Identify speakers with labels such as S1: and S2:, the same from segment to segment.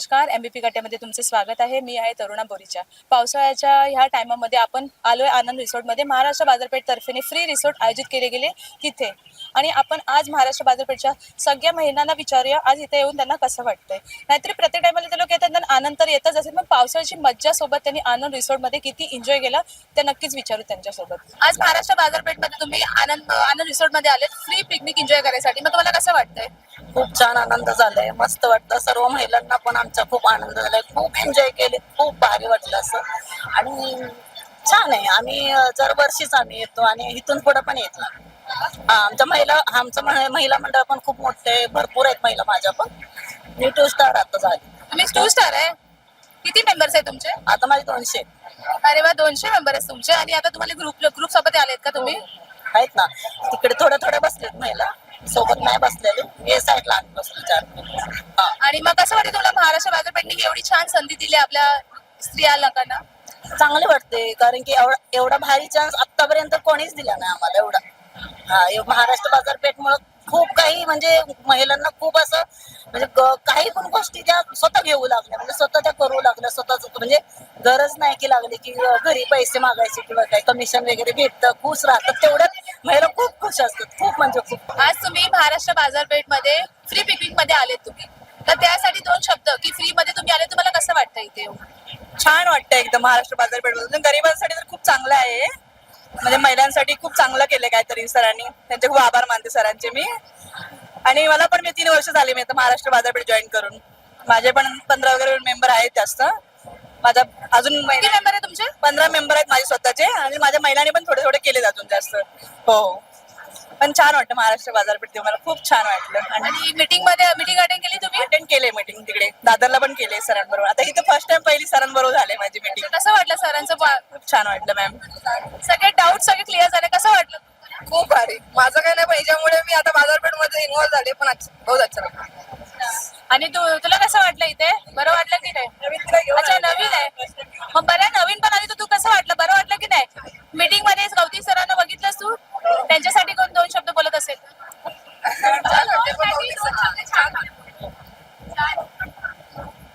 S1: नमस्कार. एम बी पी गट्यामध्ये तुमचे स्वागत आहे. मी आहे तरुणा बोरीच्या पावसाळ्याच्या ह्या टायमामध्ये आपण आलोय आनंद रिसॉर्टमध्ये महाराष्ट्र बाजारपेठ तर्फेने फ्री रिसोर्ट आयोजित केले गेले तिथे. आणि आपण आज महाराष्ट्र बाजारपेठच्या सगळ्या महिलांना विचारूया. आज इथे येऊन त्यांना कसं वाटतंय? नाहीतरी प्रत्येक टायमाला ते लोक येतात त्यांना आनंद तर येतच असेल पण पावसाळ्याची मज्जा सोबत त्यांनी आनंद रिसोर्टमध्ये किती एन्जॉय केला ते नक्कीच विचारू त्यांच्यासोबत. आज महाराष्ट्र बाजारपेठमध्ये तुम्ही आनंद आनंद रिसॉर्टमध्ये आले फ्री पिकनिक एन्जॉय करायसाठी. मग तुम्हाला कसं वाटतंय?
S2: खूप छान आनंद झालाय. मस्त वाटतं. सर्व महिलांना पण आमचा खूप आनंद झालाय. खूप एन्जॉय केले. खूप भारी वाटलं असं. आणि छान आहे. आम्ही दरवर्षीच आम्ही येतो आणि इथून पुढे पण येतो हा, आमच्या महिला आमचं मह- महिला मंडळ पण खूप मोठे भरपूर आहेत महिला माझ्या पण. मी टू स्टार आता झाली.
S1: तुम्ही टू स्टार आहे? किती मेंबर्स आहे तुमचे?
S2: आता माझे दोनशे
S1: अरे वा दोनशे मेंबर आहेत तुमचे. आणि आता तुम्हाला ग्रुप ग्रुप सोबत आलेत का तुम्ही?
S2: आहेत ना. तिकडे थोड्या थोड्या बसलेत महिला. सोबत नाही बसलेले. हे साईडला बसलो चार हा.
S1: आणि मग कसं वाटतं तुला महाराष्ट्र बाजारपेठने एवढी छान संधी दिली आपल्या स्त्रिया लोकांना
S2: चांगले वाटते कारण की एवढा एवढा भारी चान्स आतापर्यंत कोणीच दिला नाही आम्हाला एवढा. हा हे महाराष्ट्र बाजारपेठ मुळे खूप काही म्हणजे महिलांना खूप असं म्हणजे ग- काही पण गोष्टी त्या स्वतः घेऊ लागल्या. म्हणजे स्वतः त्या करू लागल्या. स्वतःच म्हणजे गरज नाही की लागली की घरी पैसे मागायचे किंवा काही कमिशन वगैरे भेटतं खुश राहतात. तेवढ्यात महिला खूप खुश असतात. खूप म्हणजे खूप.
S1: आज तुम्ही महाराष्ट्र बाजारपेठमध्ये फ्री पिकनिकमध्ये आलेत तुम्ही. तर त्यासाठी दोन शब्द की फ्री मध्ये तुम्ही आले तुम्हाला कसं वाटतं इथे?
S3: छान वाटतं एकदम महाराष्ट्र बाजारपेठ गरिबांसाठी तर खूप चांगलं आहे. म्हणजे महिलांसाठी खूप चांगलं केलं काहीतरी सरांनी. त्यांचे खूप आभार मानते सरांचे मी. आणि मला पण मी तीन वर्ष झाली मी आता महाराष्ट्र बाजारपेठ जॉईन करून. माझे पण पंधरा वगैरे मेंबर आहेत जास्त. माझा अजून
S1: मेंबर आहे तुमचे?
S3: पंधरा मेंबर आहेत माझे स्वतःचे. आणि माझ्या महिलांनी पण थोडे थोडे केले अजून जास्त. हो. पण छान वाटतं महाराष्ट्र बाजारपेठ मला खूप छान वाटलं. आणि
S1: मीटिंगमध्ये मीटिंग अटेंड केली तुम्ही?
S3: अटेंड केले मीटिंग तिकडे. दादरला पण केले सरांबरोबर. आता इथे फर्स्ट टाइम पहिली सरांबरोबर झाले माझी मीटिंग
S1: कसं वाटलं सरांचं
S3: खूप छान वाटलं मॅम
S1: सगळे डाऊट सगळे क्लिअर झाले. कसं वाटलं?
S3: खूप भारी. माझं काही नाही पण याच्यामुळे मी आता बाजारपेठमध्ये इन्व्हॉल्व झाले पण अच्छा- बहुत अच्छा.
S1: आणि तू तुला कसं वाटलं इथे? बरं वाटलं की नाही? अच्छा नवीन आहे. मग बरं नवीन पण आली तर तू कसं वाटलं? बरं वाटलं की नाही? मीटिंगमध्ये गौती सरांना बघितलंस तू? त्यांच्यासाठी कोण दोन शब्द बोलत असेल?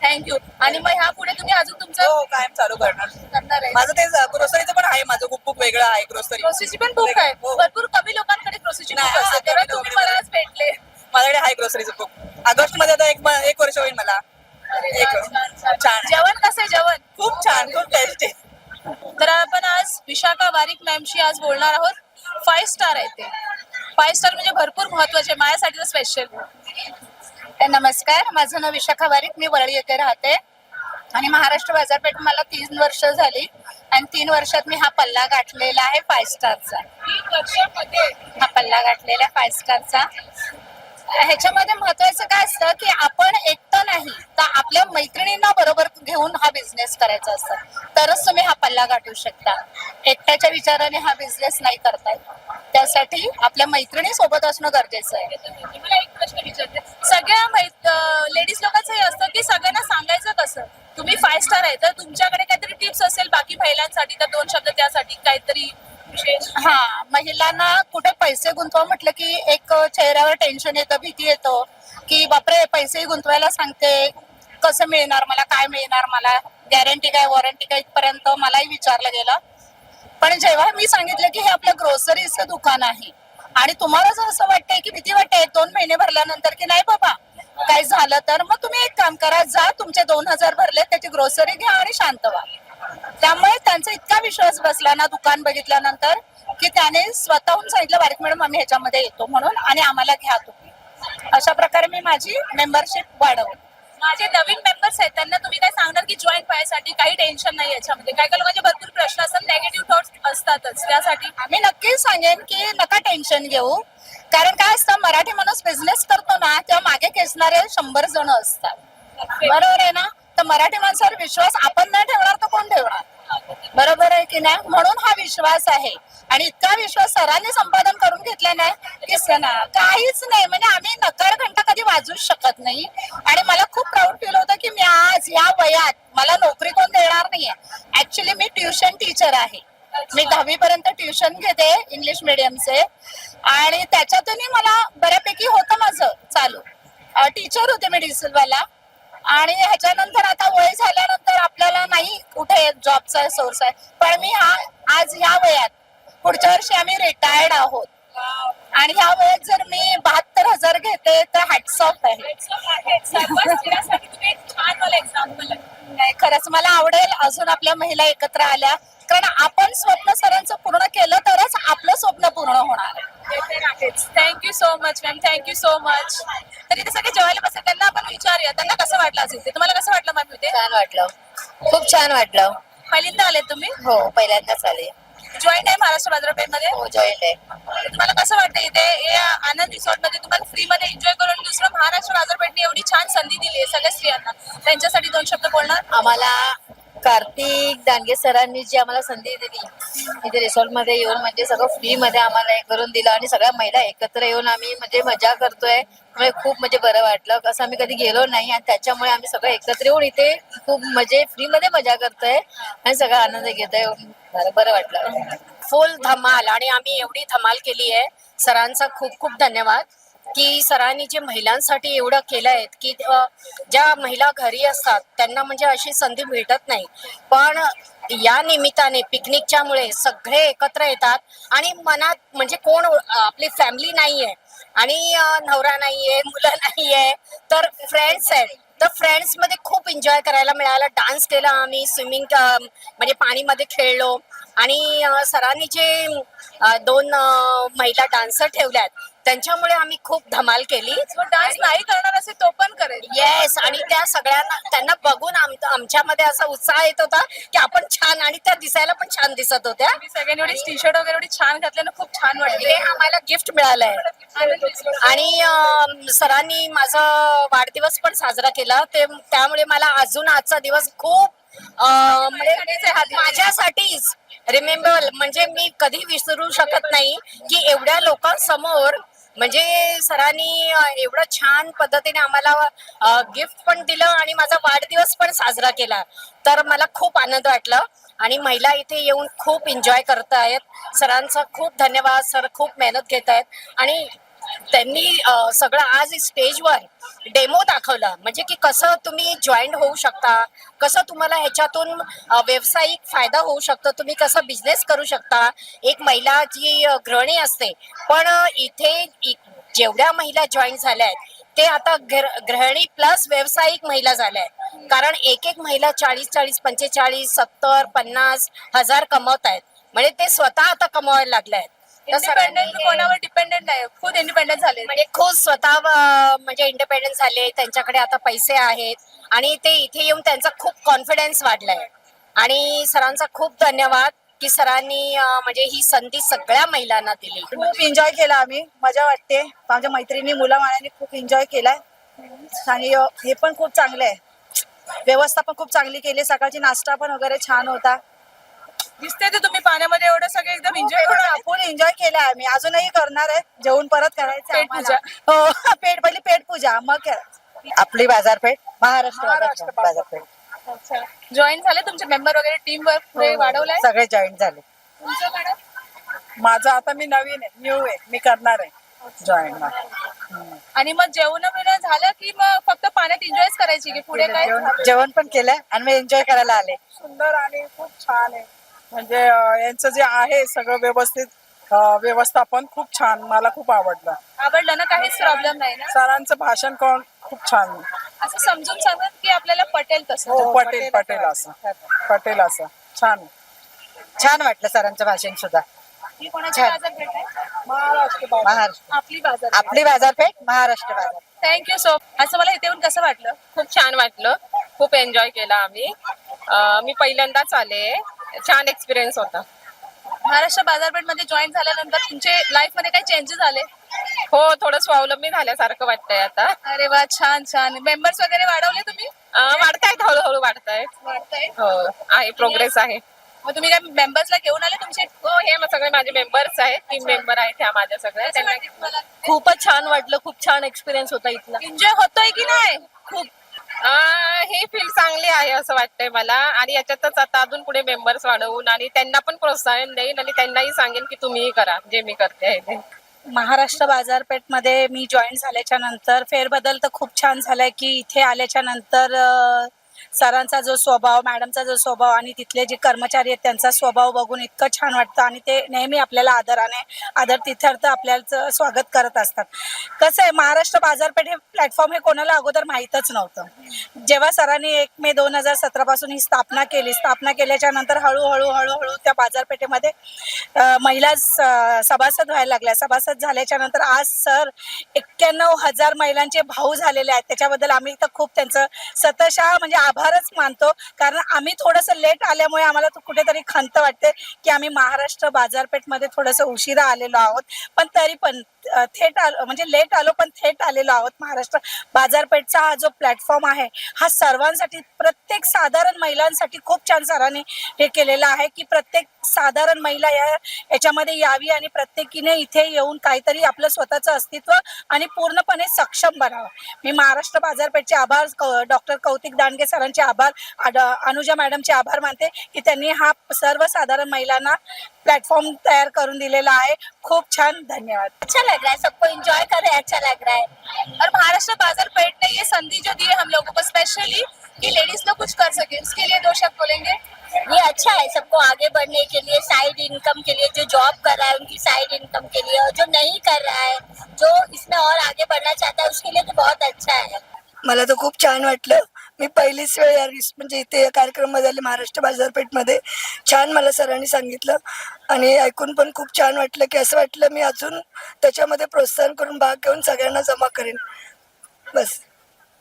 S1: थँक्यू आणि मग ह्या पुढे तुम्ही अजून तुमचं
S3: हो कायम चालू करणार.
S1: करणार आहे.
S3: माझं ते ग्रोसरीचं पण आहे माझं खूप खूप वेगळं आहे ग्रोसरी
S1: प्रोसेसची पण बुक आहे.
S3: हो.
S1: भरपूर कमी लोकांकडे प्रोसेसची बुक
S3: नाही,
S1: असते. तेव्हा
S3: कमी
S1: तुम्ही
S3: लोकांकडे.
S1: मला आज भेटले.
S3: माझ्याकडे आहे ग्रोसरीचं बुक ऑगस्टमध्ये आता एक एक वर्ष होईल मला. एक छान
S1: जेवण कसं आहे जेवण?
S3: खूप छान खूप टेस्टी
S1: तर आपण आज विशाखा वारिक मॅमशी आज बोलणार आहोत. फाईव्ह स्टार आहे ते. फाईव्ह स्टार म्हणजे भरपूर महत्त्वाचे. माझ्यासाठी तर स्पेशल
S4: नमस्कार. माझं नाव विशाखा वारीक. मी वरळी येथे राहते. आणि महाराष्ट्र बाजारपेठ मला तीन वर्ष झाली. आणि तीन वर्षात मी हा पल्ला गाठलेला आहे फाय स्टारचा हा पल्ला गाठलेला फाय स्टारचा ह्याच्यामध्ये महत्वाचं काय असतं की आपण एकटं नाही तर आपल्या मैत्रिणींना बरोबर घेऊन हा बिझनेस करायचा असतं. तरच तुम्ही हा पल्ला गाठू शकता. एकट्याच्या विचाराने हा बिझनेस नाही करता येत त्यासाठी आपल्या मैत्रिणी सोबत असणं गरजेचं आहे.
S1: मला एक प्रश्न विचारते. सगळ्या लेडीज लोकांचं हे असतं की सगळ्यांना सांगायचं कसं? तुम्ही फाय स्टार आहे तर तुमच्याकडे काहीतरी टिप्स असेल बाकी महिलांसाठी तर दोन शब्द त्यासाठी काहीतरी विशेष.
S4: हा महिलांना कुठे पैसे गुंतवा म्हटलं की एक चेहऱ्यावर टेन्शन येतं भीती येतो की बापरे पैसे गुंतवायला सांगते कसं मिळणार मला काय मिळणार मला गॅरंटी काय वॉरंटी काय इथपर्यंत मलाही विचारलं गेलं. पण जेव्हा मी सांगितलं की हे आपलं ग्रोसरीचं दुकान आहे आणि तुम्हाला जर असं वाटतंय की भीती वाटते दोन महिने भरल्यानंतर की नाही बाबा काय झालं तर मग तुम्ही एक काम करा जा तुमचे दोन हजार भरले त्याची ग्रोसरी घ्या आणि शांत व्हा. त्यामुळे त्यांचा इतका विश्वास बसला ना दुकान बघितल्यानंतर की त्याने स्वतःहून सांगितलं बारीक मॅडम आम्ही ह्याच्यामध्ये येतो म्हणून आणि आम्हाला घ्या तुम्ही. अशा प्रकारे मी माझी मेंबरशिप वाढवली.
S1: माझे नवीन मेंबर्स आहेत त्यांना तुम्ही काय सांगणार की जॉईन व्हायसाठी काही टेन्शन नाही याच्यामध्ये? काय काय लोकांचे भरपूर प्रश्न असतात नेगेटिव्ह थॉट्स असतातच त्यासाठी.
S4: आम्ही नक्कीच सांगेन की नका टेन्शन घेऊ. कारण काय असतं मराठी माणूस बिझनेस करतो ना तेव्हा मागे खेचणारे शंभर जण असतात. बरोबर आहे ना? तर मराठी माणसावर विश्वास आपण नाही ठेवणार तर कोण ठेवणार? बरोबर आहे की नाही? म्हणून हा विश्वास आहे. आणि इतका विश्वास सरांनी संपादन करून घेतला नाही की ना काहीच नाही. म्हणजे आम्ही नकार घंटा कधी वाजूच शकत नाही. आणि मला खूप प्राऊड फील होतं की मी आज या वयात मला नोकरी कोण देणार नाहीये. ऍक्च्युली मी ट्युशन टीचर आहे. मी दहावी पर्यंत ट्युशन घेते इंग्लिश मिडियमचे आणि त्याच्यातूनही मला बऱ्यापैकी होतं माझं चालू. टीचर होते मी डिझेलवाला आणि ह्याच्यानंतर आता वय झाल्यानंतर आपल्याला नाही कुठे जॉबचा सोर्स आहे. पण मी हा आज ह्या वयात पुढच्या वर्षी आम्ही रिटायर्ड आहोत. आणि ह्या वयात जर मी बहात्तर हजार घेते तर हॅट्स ऑफ आहे. खरंच मला आवडेल अजून आपल्या महिला एकत्र आल्या. कारण आपण स्वप्न सरांचं पूर्ण केलं तरच आपलं स्वप्न पूर्ण होणार. आहे
S1: thank you so much ma'am thank you so much तर इथे सगळे जेवायला बसले त्यांना विचारूया त्यांना कसं वाटलं असेल ते? तुम्हाला कसं वाटलं मॅम इथे
S5: छान वाटलं. खूप छान वाटलं.
S1: पहिल्यांदा आले तुम्ही?
S5: हो पहिल्यांदाच आले.
S1: जॉईन आहे महाराष्ट्र बाजारपेठमध्ये?
S5: हो जॉईंट आहे.
S1: तुम्हाला कसं वाटतं इथे या आनंद रिसॉर्टमध्ये तुम्हाला फ्री मध्ये एन्जॉय करून दुसरं महाराष्ट्र बाजारपेठने एवढी छान संधी दिली आहे सगळ्या स्त्रियांना? त्यांच्यासाठी दोन शब्द बोलणार?
S5: आम्हाला कार्तिक दानगे सरांनी जी आम्हाला संधी दिली इथे रिसॉर्टमध्ये येऊन म्हणजे सगळं फ्री मध्ये आम्हाला हे करून दिलं आणि सगळ्या महिला एकत्र येऊन आम्ही म्हणजे मजा करतोय. त्यामुळे खूप म्हणजे बरं वाटलं. असं आम्ही कधी गेलो नाही आणि त्याच्यामुळे आम्ही सगळं एकत्र येऊन इथे खूप म्हणजे फ्री मध्ये मजा करतोय आणि सगळा आनंद घेतोय. आहे बरं वाटलं.
S6: फुल धमाल आणि आम्ही एवढी धमाल केली आहे. सरांचा खूप खूप धन्यवाद. की सरांनी जे महिलांसाठी एवढं केलं आहे की ज्या महिला घरी असतात त्यांना म्हणजे अशी संधी भेटत नाही. पण या निमित्ताने पिकनिकच्या मुळे सगळे एकत्र येतात आणि मनात म्हणजे कोण आपली फॅमिली नाहीये आणि नवरा नाहीये मुलं नाहीये तर फ्रेंड्स आहेत. तर फ्रेंड्समध्ये खूप एन्जॉय करायला मिळाला. डान्स केला आम्ही स्विमिंग म्हणजे पाणीमध्ये खेळलो. आणि सरांनी जे दोन महिला डान्सर ठेवल्यात त्यांच्यामुळे आम्ही खूप धमाल केली.
S1: डान्स नाही करणार असेल तो पण करेल.
S6: येस आणि त्या सगळ्यांना त्यांना बघून आम आमच्यामध्ये असा उत्साह येत होता की आपण छान आणि त्या दिसायला पण छान दिसत होत्या.
S1: सगळ्यांनी टी शर्ट वगैरे एवढी छान घातल्यानं खूप छान
S6: हे
S1: वाटले
S6: आम्हाला गिफ्ट मिळालंय. आणि सरांनी माझा वाढदिवस पण साजरा केला. ते त्यामुळे मला अजून आजचा दिवस खूप म्हणजे माझ्यासाठीच रिमेंबर म्हणजे मी कधी विसरू शकत नाही की एवढ्या लोकांसमोर म्हणजे सरांनी एवढं छान पद्धतीने आम्हाला गिफ्ट पण दिलं आणि माझा वाढदिवस पण साजरा केला. तर मला खूप आनंद वाटला. आणि महिला इथे येऊन खूप एन्जॉय करत आहेत सरांचा खूप धन्यवाद. सर खूप मेहनत घेत आहेत आणि त्यांनी सगळं आज स्टेजवर डेमो दाखवला. म्हणजे की कसं तुम्ही जॉईंट होऊ शकता कसं तुम्हाला ह्याच्यातून व्यावसायिक फायदा होऊ शकतो तुम्ही कसं बिझनेस करू शकता. एक महिला जी गृहणी गृहिणी असते पण इथे जेवढ्या महिला जॉईन झाल्या आहेत ते आता गृहिणी प्लस व्यावसायिक महिला झाल्या आहेत कारण एक एक महिला चाळीस चाळीस पंचेचाळीस सत्तर पन्नास हजार कमवत आहेत म्हणजे ते स्वतः आता कमवायला लागले आहेत तर
S1: इंडिपेंडेंट
S6: सरांनी-
S1: कोणावर डिपेंडेंट आहे? खुद इंडिपेंडेंट झाले.
S6: म्हणजे खूप स्वतः अं, म्हणजे इंडिपेंडन्स झाले त्यांच्याकडे आता पैसे आहेत आणि ते इथे येऊन त्यांचा खूप कॉन्फिडन्स वाढलाय. आणि सरांचा खूप धन्यवाद की सरांनी अं, म्हणजे ही संधी सगळ्या महिलांना दिली.
S7: खूप एन्जॉय केला आम्ही. मजा वाटते. आमच्या मैत्रिणी मुलं माळ्यांनी खूप एन्जॉय केलाय. आणि अ, हे पण खूप चांगलं आहे व्यवस्था पण खूप चांगली केली. सकाळची नाश्ता पण वगैरे छान होता.
S1: दिसते ते तुम्ही पाण्यामध्ये एवढं सगळं एकदम एन्जॉय
S7: एन्जॉय फुल एन्जॉय केलाय आम्ही. अजूनही करणार आहे. जेवण परत करायचं
S1: पेट
S7: आम्हाला. हो पेट पहिली पेट पूजा. मग करायचं.
S2: आपली बाजारपेठ महाराष्ट्र
S7: महाराष्ट्र
S2: बाजारपेठ.
S1: जॉईन झाले तुमचे मेंबर वगैरे? टीम वर्क
S7: हो,
S1: वाढवलाय?
S2: सगळे जॉईन झाले.
S1: तुमचं मॅडम
S7: माझं आता मी नवीन आहे न्यू आहे. मी करणार आहे जॉईन
S1: आणि मग जेवण बिवणं झालं की मग फक्त पाण्यात एन्जॉयच करायची की पुढे काय
S2: जेवण पण केलंय आणि मी एन्जॉय करायला आले.
S7: सुंदर आणि खूप छान आहे. म्हणजे यांचं जे आहे सगळं व्यवस्थित व्यवस्थापन खूप छान मला खूप आवडलं.
S1: आवडलं ना काहीच प्रॉब्लेम नाही ना?
S7: सरांचं भाषण कोण खूप छान.
S1: असं समजून सांगत की आपल्याला पटेल तसं
S7: हो पटेल पटेल असं. पटेल असं. छान.
S2: छान वाटलं सरांचं भाषण सुद्धा.
S1: ही कोणाची
S2: छान.
S1: बाजारपेठ आहे?
S7: महाराष्ट्र बाजार.
S2: महाराष्ट्र.
S1: आपली बाजार
S2: आपली बाजारपेठ महाराष्ट्र बाजार
S1: थँक्यू सो असं मला इथे येऊन कसं वाटलं?
S8: खूप छान वाटलं. खूप एन्जॉय केला आम्ही. अं, मी पहिल्यांदाच आले. छान एक्सपिरियन्स होता.
S1: महाराष्ट्र बाजारपेठमध्ये जॉईन झाल्यानंतर तुमचे लाईफमध्ये काही चेंजेस झाले
S8: हो थोडं स्वावलंबी झाल्यासारखं वाटतंय आता.
S1: अरे वा छान छान. मेंबर्स वगैरे वाढवले तुम्ही?
S8: अं, वाढतायत हळूहळू वाढतायत.
S1: वाढताय
S8: हो आहे प्रोग्रेस आहे.
S1: मग तुम्ही काय मेंबर्सला घेऊन आले तुमचे?
S8: हो हे मग सगळे माझे मेंबर्स आहेत. तीन मेंबर आहेत ह्या माझ्या सगळ्या. त्यांना
S6: खूपच छान वाटलं खूप छान एक्सपिरियन्स होता इथला.
S1: एन्जॉय होतोय की नाही? खूप.
S8: ही फील्ड चांगली आहे असं वाटतंय मला. आणि याच्यातच आता अजून पुढे मेंबर्स वाढवून आणि त्यांना पण प्रोत्साहन देईन आणि त्यांनाही सांगेन की तुम्हीही करा जे मी करते आहे ते.
S9: महाराष्ट्र बाजारपेठमध्ये मी जॉईन झाल्याच्यानंतर फेरबदल तर खूप छान झालाय की इथे आल्याच्यानंतर सरांचा जो स्वभाव मॅडमचा जो स्वभाव आणि तिथले जे कर्मचारी आहेत त्यांचा स्वभाव बघून इतकं छान वाटतं आणि ते नेहमी आपल्याला आदराने आदर तिथार्थ आपल्याचं स्वागत करत असतात. कसं आहे महाराष्ट्र बाजारपेठ हे प्लॅटफॉर्म हे कोणाला अगोदर माहीतच नव्हतं. जेव्हा सरांनी एक मे दोन हजार सतरा पासून ही स्थापना केली स्थापना केल्याच्यानंतर हळूहळू हळूहळू त्या बाजारपेठेमध्ये महिला सभासद व्हायला लागल्या. सभासद झाल्याच्यानंतर आज सर एक्क्याण्णव हजार महिलांचे भाऊ झालेले आहेत. त्याच्याबद्दल आम्ही तर खूप त्यांचं सतशः म्हणजे आभारच मानतो. कारण आम्ही थोडंसं लेट आल्यामुळे आम्हाला कुठेतरी खंत वाटते की आम्ही महाराष्ट्र बाजारपेठमध्ये थोडंसं उशिरा आलेलो आहोत. पण तरी पण थेट आलो म्हणजे लेट आलो पण थेट आलेलो आहोत महाराष्ट्र बाजारपेठचा हा जो प्लॅटफॉर्म आहे हा सर्वांसाठी प्रत्येक साधारण महिलांसाठी खूप छान सरांनी हे केलेलं आहे की प्रत्येक साधारण महिला या याच्यामध्ये यावी आणि प्रत्येकीने इथे येऊन काहीतरी आपलं स्वतःचं अस्तित्व आणि पूर्णपणे सक्षम बनावं. मी महाराष्ट्र बाजारपेठचे आभार डॉक्टर कौतिक दांडगे सरांचे आभार. आड- अनुजा मॅडमचे आभार मानते की त्यांनी हा सर्वसाधारण महिलांना प्लॅटफॉर्म तयार करून दिलेला आहे. खूप छान. धन्यवाद.
S6: अच्छा लग रहा है सबको एंजॉय कर रहे हैं अच्छा लग रहा है.
S1: और महाराष्ट्र बाज़ार पेठ ने ये संधि जो दी है हम लोगों को स्पेशली कि लेडीज़ लोग कुछ कर सके उसके लिए दो शब्द बोलेंगे?
S6: ये अच्छा है सबको आगे बढ़ने के लिए साइड इनकम के लिए जो जॉब कर रहा है उनकी साइड इनकम के लिए और जो नहीं कर रहा है जो इसमें और आगे बढ़ना चाहता है उसके लिए तो बहुत अच्छा है।
S10: मला तो खूप छान वाटलं. मी पहिलीच वेळ या म्हणजे इथे या कार्यक्रम आले महाराष्ट्र बाजारपेठमध्ये. छान मला सरांनी सांगितलं आणि ऐकून पण खूप छान वाटलं की असं वाटलं मी अजून त्याच्यामध्ये प्रोत्साहन करून भाग घेऊन सगळ्यांना जमा करेन. बस.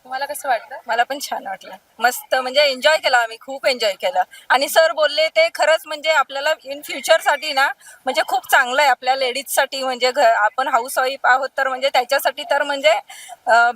S1: तुम्हाला कसं वाटतं
S3: मला पण छान वाटलं. मस्त म्हणजे एन्जॉय केला आम्ही खूप एन्जॉय केलं. आणि सर बोलले ते खरंच म्हणजे आपल्याला इन फ्युचरसाठी ना म्हणजे खूप चांगलं आहे. आपल्या लेडीजसाठी म्हणजे घ आपण हाऊस वाईफ आहोत तर म्हणजे त्याच्यासाठी तर म्हणजे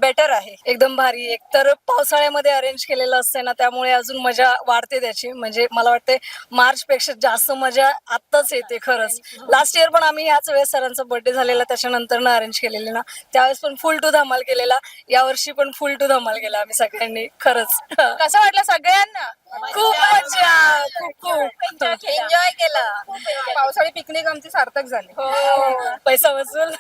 S3: बेटर आहे.
S11: एकदम भारी. एक तर पावसाळ्यामध्ये अरेंज केलेलं असते ना त्यामुळे अजून मजा वाढते त्याची. म्हणजे मला वाटते मार्च पेक्षा जास्त मजा आत्ताच येते खरंच. लास्ट इयर पण आम्ही याच वेळेस सरांचा बर्थडे झालेला त्याच्यानंतर ना अरेंज केलेले ना. त्यावेळेस पण फुल टू धमाल केलेला. यावर्षी पण फुल टू धमाल केला आम्ही सगळ्यांनी खरंच.
S1: कसं वाटलं सगळ्यांना?
S11: खूप मजा खूप खूप.
S3: एन्जॉय केला.
S1: पावसाळी पिकनिक आमची सार्थक झाली.
S11: हो पैसा वसूल.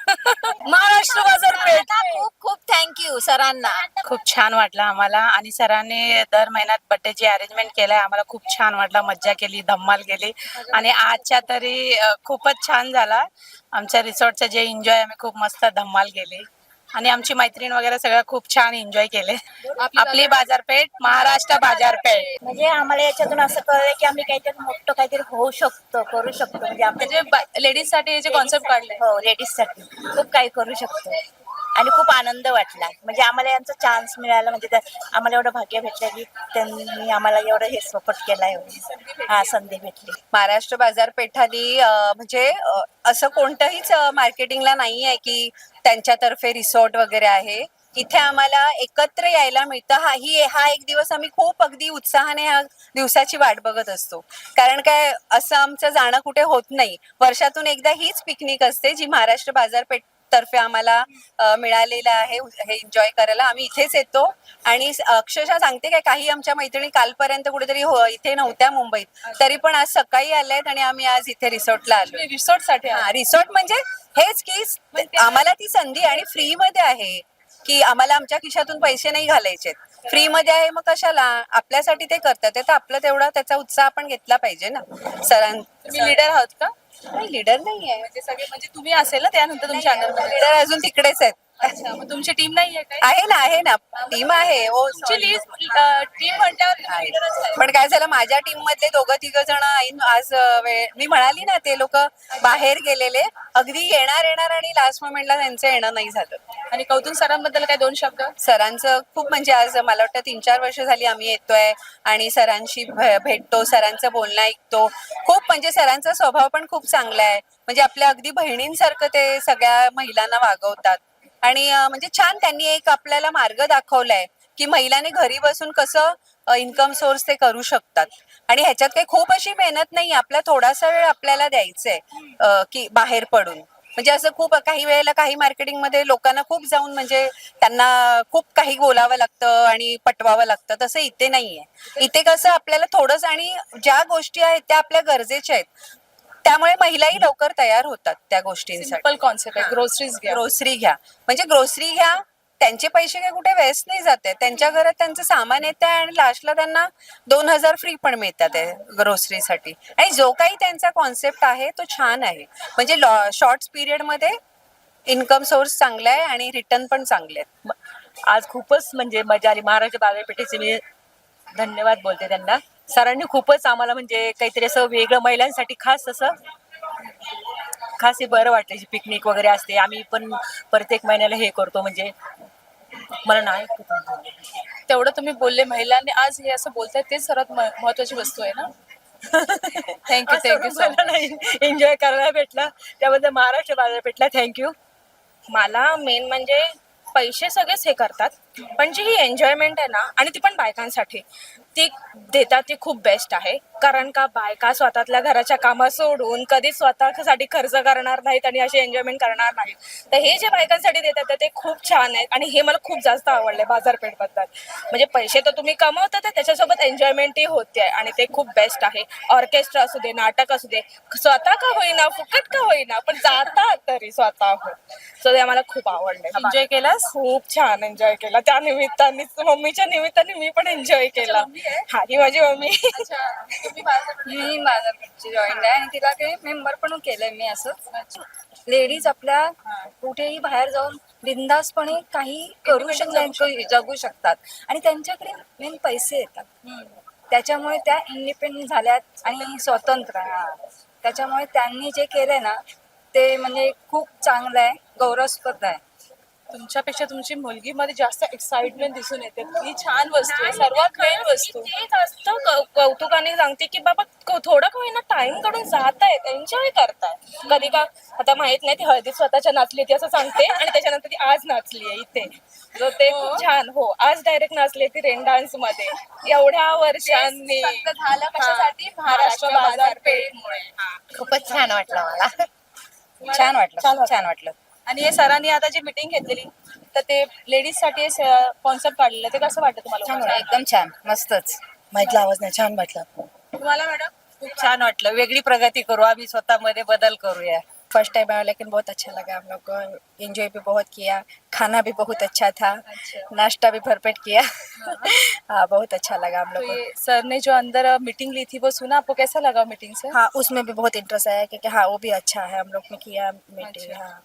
S11: महाराष्ट्र बाजारपेठ
S6: खूप खूप थँक्यू सरांना.
S12: खूप छान वाटलं आम्हाला आणि सरांनी दर महिन्यात बड्डेची अरेंजमेंट केलंय. आम्हाला खूप छान वाटलं मज्जा केली धम्माल केली. आणि आजच्या तरी खूपच छान झाला. आमच्या रिसॉर्टचं जे एन्जॉय आम्ही खूप मस्त धम्माल केली. आणि आमची मैत्रीण वगैरे सगळं खूप छान एन्जॉय केले. आपली बाजारपेठ महाराष्ट्र बाजारपेठ.
S13: म्हणजे आम्हाला याच्यातून असं कळलं की आम्ही काहीतरी मोठं काहीतरी होऊ शकतो करू शकतो. म्हणजे आमच्या
S1: म्हणजे लेडीजसाठी जे कॉन्सेप्ट काढले
S13: हो लेडीजसाठी. खूप काही करू शकतो. आणि खूप आनंद वाटला. म्हणजे आम्हाला यांचा चान्स मिळाला. म्हणजे आम्हाला एवढं भाग्य भेटलं की त्यांनी आम्हाला एवढं हे सपोर्ट केला एवढी हा संधी भेटली.
S3: महाराष्ट्र बाजारपेठाली म्हणजे असं कोणतंहीच मार्केटिंगला नाही आहे की त्यांच्यातर्फे रिसॉर्ट वगैरे आहे. इथे आम्हाला एकत्र यायला मिळतं. हा ही हा एक दिवस आम्ही खूप अगदी उत्साहाने ह्या दिवसाची वाट बघत असतो. कारण काय असं आमचं जाणं कुठे होत नाही. वर्षातून एकदा हीच पिकनिक असते जी महाराष्ट्र बाजारपेठ तर्फे आम्हाला मिळालेलं आहे हे एन्जॉय करायला. आम्ही इथेच येतो. आणि अक्षरशः सांगते काय काही आमच्या मैत्रिणी कालपर्यंत कुठेतरी हो- इथे नव्हत्या मुंबईत. तरी पण आज सकाळी आल्यात आणि आम्ही आज इथे रिसॉर्टला आलो.
S1: रिसॉर्टसाठी
S3: हा रिसॉर्ट म्हणजे हेच की आम्हाला ती संधी आणि फ्री मध्ये आहे की आम्हाला आमच्या खिशातून पैसे नाही घालायचे फ्री मध्ये आहे मग कशाला? आपल्यासाठी ते करतात. ते तर आपलं तेवढा त्याचा उत्साह आपण घेतला पाहिजे ना. सरां
S1: लीडर आहात का?
S3: नाही लीडर नाही आहे
S1: म्हणजे सगळे म्हणजे तुम्ही असेल ना त्यानंतर तुमच्या अंडर
S3: लीडर अजून तिकडेच आहेत.
S1: अच्छा मग तुमची टीम नाही आहे काय?
S3: आहे ना आहे ना. टीम आहे. हो
S1: तुमची टीम म्हटल्यावर
S3: पण काय झालं माझ्या टीम मधले दोघं तिघ जण ऐन आज अं, वेळ- मी म्हणाली ना ते लोक बाहेर गेलेले. अगदी येणार येणार आणि लास्ट मोमेंटला त्यांचं येणं नाही झालं.
S1: आणि कौतुक सरांबद्दल काय दोन शब्द?
S3: सरांचं खूप म्हणजे आज मला वाटतं तीन चार वर्ष झाली आम्ही येतोय आणि सरांशी भे- भेटतो सरांचं बोलणं ऐकतो. खूप म्हणजे सरांचा स्वभाव पण खूप चांगला आहे. म्हणजे आपल्या अगदी बहिणींसारखं ते सगळ्या महिलांना वागवतात. आणि म्हणजे छान त्यांनी एक आपल्याला मार्ग दाखवलाय की महिलाने घरी बसून कसं इन्कम सोर्स ते करू शकतात. आणि ह्याच्यात काही खूप अशी मेहनत नाही आपला थोडासा वेळ आपल्याला द्यायचंय की बाहेर पडून. म्हणजे असं खूप काही वेळेला काही मार्केटिंगमध्ये लोकांना खूप जाऊन म्हणजे त्यांना खूप काही बोलावं लागतं आणि पटवावं लागतं तसं इथे नाहीये. इथे कसं आपल्याला थोडंच आणि ज्या गोष्टी आहेत त्या आपल्या गरजेच्या आहेत. त्यामुळे महिलाही लवकर तयार होतात त्या गोष्टींसाठी.
S1: सिंपल कॉन्सेप्ट आहे. ग्रोसरीज घ्या.
S3: ग्रोसरी घ्या. म्हणजे ग्रोसरी घ्या त्यांचे पैसे काही कुठे वेस्ट नाही जाते त्यांच्या घरात त्यांचं सामान येतं आणि लास्टला त्यांना दोन हजार फ्री पण मिळतात ग्रोसरीसाठी आणि जो काही त्यांचा कॉन्सेप्ट आहे तो छान आहे. म्हणजे शॉर्ट पिरियडमध्ये इन्कम सोर्स चांगला आहे आणि रिटर्न पण चांगले आहेत.
S14: आज खूपच म्हणजे मजा आली. महाराष्ट्र बाजारपेठेचे मी धन्यवाद बोलते त्यांना. सरांनी खूपच आम्हाला म्हणजे काहीतरी असं वेगळं महिलांसाठी खास असं खास हे बरं वाटलं जी पिकनिक वगैरे असते. आम्ही पण प्रत्येक महिन्याला हे करतो म्हणजे मला नाही
S1: तेवढं तुम्ही बोलले महिलांनी आज हे असं बोलतायत तेच सर्वात महत्वाची वस्तू आहे ना? Thank you thank you so
S14: नाही एन्जॉय करायला भेटला. त्याबद्दल महाराष्ट्र बाजारपेठला थँक्यू
S15: मला मेन म्हणजे पैसे सगळेच हे करतात. पण जी ही एन्जॉयमेंट आहे ना आणि ती पण बायकांसाठी ती देतात ती खूप बेस्ट आहे. कारण का बायका स्वतःतल्या घराच्या कामा सोडून कधी स्वतःसाठी खर्च करणार नाहीत आणि अशी एन्जॉयमेंट करणार नाहीत. तर हे जे बायकांसाठी देतात ते खूप छान आहेत. आणि हे मला खूप जास्त आवडले बाजारपेठबद्दल म्हणजे पैसे तर तुम्ही कमवता तर त्याच्यासोबत एन्जॉयमेंटही होते आणि ते खूप बेस्ट आहे. ऑर्केस्ट्रा असू दे नाटक असू दे स्वतः का होईना फुकट का होईना पण जातात तरी स्वतः सो ते आम्हाला खूप आवडले
S1: एन्जॉय केलास?
S15: खूप छान एन्जॉय केला. त्या निमित्ताने मम्मीच्या निमित्ताने मी पण एन्जॉय केला. हा ही माझी मम्मी.
S16: मी बाजारपेठची जॉईन आहे आणि तिला काही मेंबर पण केलंय मी असंच. लेडीज आपल्या कुठेही बाहेर जाऊन बिंदासपणे काही करू शकतात जगू शकतात. आणि त्यांच्याकडे मेन पैसे येतात. त्याच्यामुळे त्या इंडिपेंडंट झाल्यात आणि स्वतंत्र. हा. त्याच्यामुळे त्यांनी जे केलंय ना ते म्हणजे खूप चांगलं आहे गौरवस्पद आहे.
S1: तुमच्यापेक्षा तुमची मुलगी मध्ये जास्त एक्साइटमेंट दिसून येते. ही छान वस्तू आहे सर्वात मेन वस्तू.
S15: ते जास्त कौ- कौतुकाने सांगते की बाबा क- थोडं का होईना टाइम काढून जात आहेत एन्जॉय करतायत कधी का आता माहीत नाही ती हळदीत स्वतःच्या नाचली ती असं सांगते आणि त्याच्यानंतर ती आज नाचली आहे इथे. ते खूप छान हो आज डायरेक्ट नाचले ती रेन डान्समध्ये. एवढ्या वर्षांनी.
S1: सगळं झालं कशासाठी? महाराष्ट्र बाजारपेठमुळे.
S3: खूपच छान वाटलं मला. छान वाटलं छान वाटलं.
S1: आणि हे सरांनी आता जी मिटिंग घेतलेली तर ते लेडीजसाठी कॉन्सेप्ट काढलेलं ते कसं वाटतं तुम्हाला?
S3: एकदम छान. मस्तच.
S17: माहितला आवाज नाही. छान वाटला.
S1: तुम्हाला मॅडम?
S14: खूप छान वाटलं. वेगळी प्रगती करू. आम्ही स्वतःमध्ये बदल करूया.
S11: फर्स्ट टाइम आया लेकिन बहुत अच्छा लगा. हम लोग को एंजॉय भी बहुत किया. खाना भी बहुत अच्छा था. नाश्ता भी भरपेट किया. हाँ. बहुत अच्छा लगा हम
S1: तो
S11: लोग को.
S1: ये सर ने जो अंदर मीटिंग ली थी वो सुना आपको कैसा लगा मीटिंग से
S11: हाँ उसमें भी बहुत इंटरेस्ट आया क्योंकि हाँ वो भी अच्छा है. हम लोग ने किया मीटिंग
S1: अच्छा।
S11: हाँ.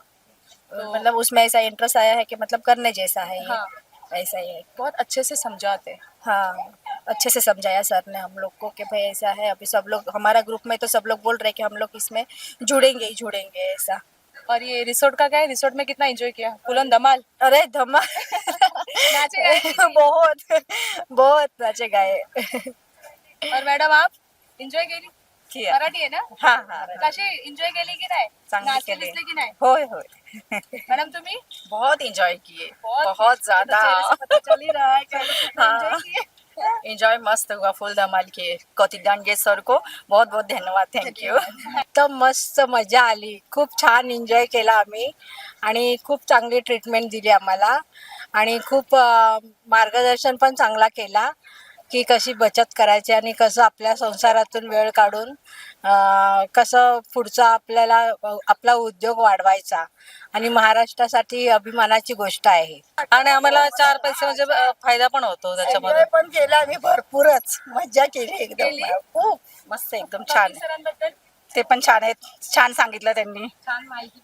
S11: मतलब उसमें ऐसा इंटरेस्ट आया है कि मतलब करने जैसा है ये
S1: हाँ।
S11: ऐसा ही है।
S1: बहुत अच्छे से समझाते।
S11: हाँ अच्छे से समझाया सर ने हम लोग को कि भाई ऐसा है अभी सब लोग हमारा ग्रुप में तो सब लोग बोल रहे हैं कि हम लोग इसमें जुड़ेंगे ही जुड़ेंगे ऐसा।
S1: और ये रिसोर्ट का क्या है? रिसोर्ट में कितना एंजॉय किया? फुलन धमाल?
S11: अरे धमा बहुत बहुत नाचे गाए।
S1: और मैडम आप एन्जॉय
S14: किया.
S1: मराठी आहे ना?
S14: हा हा
S1: कशी एन्जॉय केली की नाही?
S14: चांगली
S1: नाचले
S14: केली.
S1: दिसले की नाही?
S14: होय होय.
S1: मॅडम तुम्ही?
S14: बहुत एंजॉय किए.
S1: बहुत-
S14: ज्यादा.
S1: चल ही रहा है. कि
S14: हाँ। एंजॉय मस्त हुआ फुल धमाल किए. कौतिक डांगे सर को बहुत बहुत धन्यवाद. थैंक यू
S16: तर मस्त मजा आली. खूप छान एन्जॉय केला आम्ही. आणि खूप चांगली ट्रीटमेंट दिली आम्हाला. आणि खूप अं, मार्गदर्शन पण चांगला केला. की कशी बचत करायची आणि कसं आपल्या संसारातून वेळ काढून अं, कसं पुढचा आपल्याला आपला उद्योग वाढवायचा. आणि महाराष्ट्रासाठी अभिमानाची गोष्ट आहे.
S14: आणि आम्हाला चार पैसे म्हणजे फायदा पण होतो त्याच्यामध्ये.
S17: पण केला आम्ही भरपूरच मज्जा केली एकदम. खूप
S14: मस्त एकदम छान.
S18: ते पण छान आहेत. छान सांगितलं त्यांनी.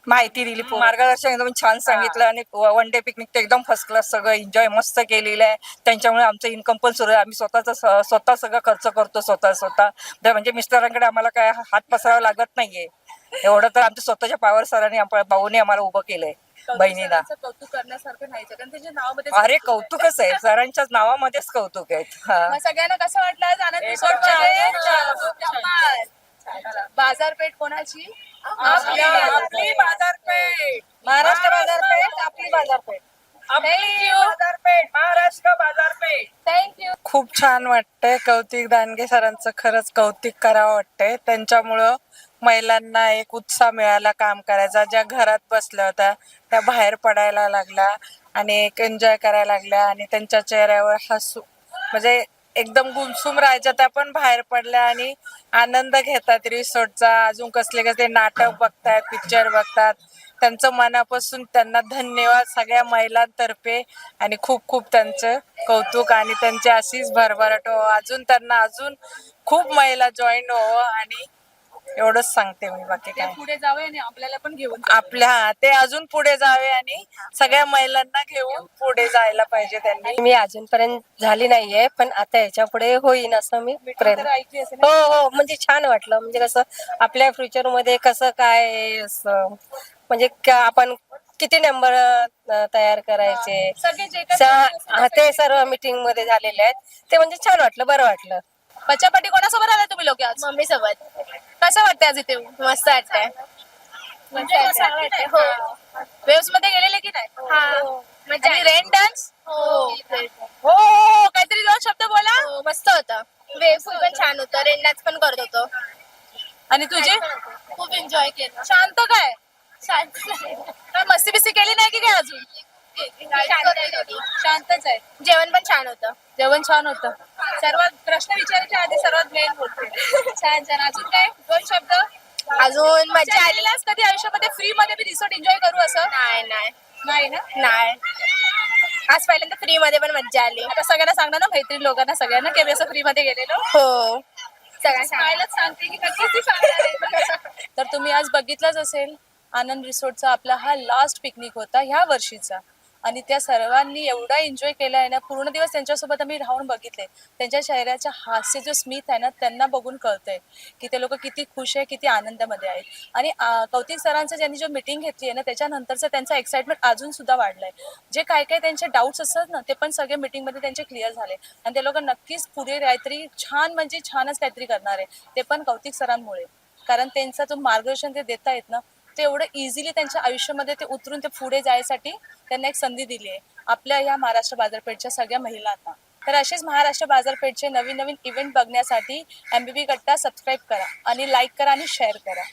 S1: माहिती
S18: दिली. मार्गदर्शन एकदम छान सांगितलं आणि वन डे पिकनिक तर एकदम फर्स्ट क्लास सगळं एन्जॉय मस्त केलेलं आहे. त्यांच्यामुळे आमचं इन्कम पण सुरू आहे. आम्ही स्वतःचा स्वतः सगळं खर्च करतो स्वतः स्वतः. तर म्हणजे मिस्टरांकडे आम्हाला काय हात पसरावा लागत नाहीये. एवढं तर आमच्या स्वतःच्या पावर सरांनी भाऊने आम्हाला उभं केलंय बहिणीला.
S1: कौतुक करण्यासारखं नाही कारण त्याच्या नावामध्ये
S18: अरे कौतुकच आहे. सरांच्याच नावामध्येच कौतुक आहेत. हा.
S1: मग सगळ्यांना कसं वाटलं आज आनंद रिसॉर्ट बाजारपेठ कोणाची?
S18: आपली आपली बाजारपेठ.
S16: महाराष्ट्र बाजारपेठ आपली बाजारपेठ.
S1: थँक्यू
S18: बाजारपेठ महाराष्ट्र बाजारपेठ.
S1: थँक्यू
S16: खूप छान वाटतंय कौतिक दानगे सरांचं खरंच कौतिक करावं वाटतंय. त्यांच्यामुळं महिलांना एक उत्साह मिळाला काम करायचा. ज्या घरात बसल्या होत्या त्या बाहेर पडायला लागल्या आणि एक एन्जॉय करायला लागल्या आणि त्यांच्या चेहऱ्यावर हसू म्हणजे एकदम गुमसुम राहायच्या त्या पण बाहेर पडल्या आणि आनंद घेतात रिसोर्टचा अजून कसले कसले नाटक बघतात पिक्चर बघतात. त्यांचं मनापासून त्यांना धन्यवाद सगळ्या महिलांतर्फे आणि खूप खूप त्यांचं कौतुक आणि त्यांची अशीच भरभराट हो. अजून त्यांना अजून खूप महिला जॉईन हो आणि एवढंच सांगते मी बाकी
S1: ते
S16: काय.
S1: पुढे जावे आणि आपल्याला पण घेऊन जावे.
S16: आपल्या हा, ते अजून पुढे जावे आणि सगळ्या महिलांना घेऊन पुढे जायला पाहिजे त्यांनी.
S19: मी अजूनपर्यंत झाली नाहीये पण आता याच्यापुढे होईन असं मी
S1: तर
S19: प्रयत्न
S1: ऐकली असेल ना?
S19: हो हो म्हणजे छान वाटलं. म्हणजे कसं आपल्या फ्युचरमध्ये कसं काय आहे असं म्हणजे का- आपण किती नंबर तयार करायचे?
S1: सगळे जे काही
S19: स- हा, ते सर्व मीटिंगमध्ये झालेले आहेत. ते म्हणजे छान वाटलं बरं वाटलं.
S1: बच्चापट्टी कोणासोबत आला तुम्ही लोक आज?
S20: मम्मी सोबत
S1: कसं वाटतंय आज इथे
S20: मस्त वाटतंय.
S1: म्हणजे वाटतंय? हो. वेव्समध्ये गेलेले की नाही?
S20: मजा
S1: आणि रेन डान्स
S20: हो.
S1: हो हो काहीतरी दोन शब्द बोला.
S20: हो, मस्त होतं. वेव पण छान होतं. रेंडाच पण करत होतो.
S1: आणि तुझे?
S20: खूप एन्जॉय केलं.
S1: शांत काय?
S20: शांत.
S1: काय मस्ती बिस्ती केली नाही की काय अजून? शांतच आहे.
S20: जेवण पण छान होतं.
S1: जेवण छान होतं. सर्वात प्रश्न विचारायच्या आधी सर्वात मेन बोलते छान छान. अजून काय? दोन शब्द?
S20: अजून मजा आली.
S1: आलेलाच कधी आयुष्यामध्ये फ्री मध्ये मी रिसोर्ट एन्जॉय करू असं?
S20: नाही नाही.
S1: नाही ना?
S20: नाही. आज पहिल्यांदा फ्री मध्ये पण मज्जा आली.
S1: आता सगळ्यांना सांगणार ना मैत्रीण लोकांना सगळ्यांना की आम्ही असं फ्री मध्ये गेलेलो.
S20: हो. सगळ्या
S1: स्माईलच सांगते की नक्कीच ती सांगणार आहे. तर तुम्ही आज बघितलंच असेल आनंद रिसोर्टचा आपला हा लास्ट पिकनिक होता ह्या वर्षीचा. आणि त्या सर्वांनी एवढा एन्जॉय केला आहे ना पूर्ण दिवस त्यांच्यासोबत आम्ही राहून बघितले त्यांच्या चेहऱ्याच्या हास्य जो स्मित आहे ना त्यांना बघून कळतंय की ते लोक किती खुश आहे किती आनंदामध्ये आहेत. आणि कौतिक सरांचं ज्यांनी जो मिटिंग घेतली आहे ना त्याच्यानंतरचं त्यांचा एक्साइटमेंट अजून सुद्धा वाढलाय. जे काय काय त्यांचे डाऊट्स असतात ना ते पण सगळे मीटिंगमध्ये त्यांचे क्लिअर झाले. आणि ते लोक नक्कीच पुढे काहीतरी छान म्हणजे छानच काहीतरी करणार आहे. ते पण कौतिक सरांमुळे. कारण त्यांचा जो मार्गदर्शन ते देत आहेत ना ते एवढं इझिली त्यांच्या आयुष्यामध्ये ते उतरून ते पुढे जायसाठी त्यांना एक संधी दिली आहे आपल्या या महाराष्ट्र बाजारपेठच्या सगळ्या महिलांना तर असेच महाराष्ट्र बाजारपेठचे नवीन नवीन इव्हेंट बघण्यासाठी एमबीबी कट्टा सबस्क्राईब करा आणि लाईक करा आणि शेअर करा.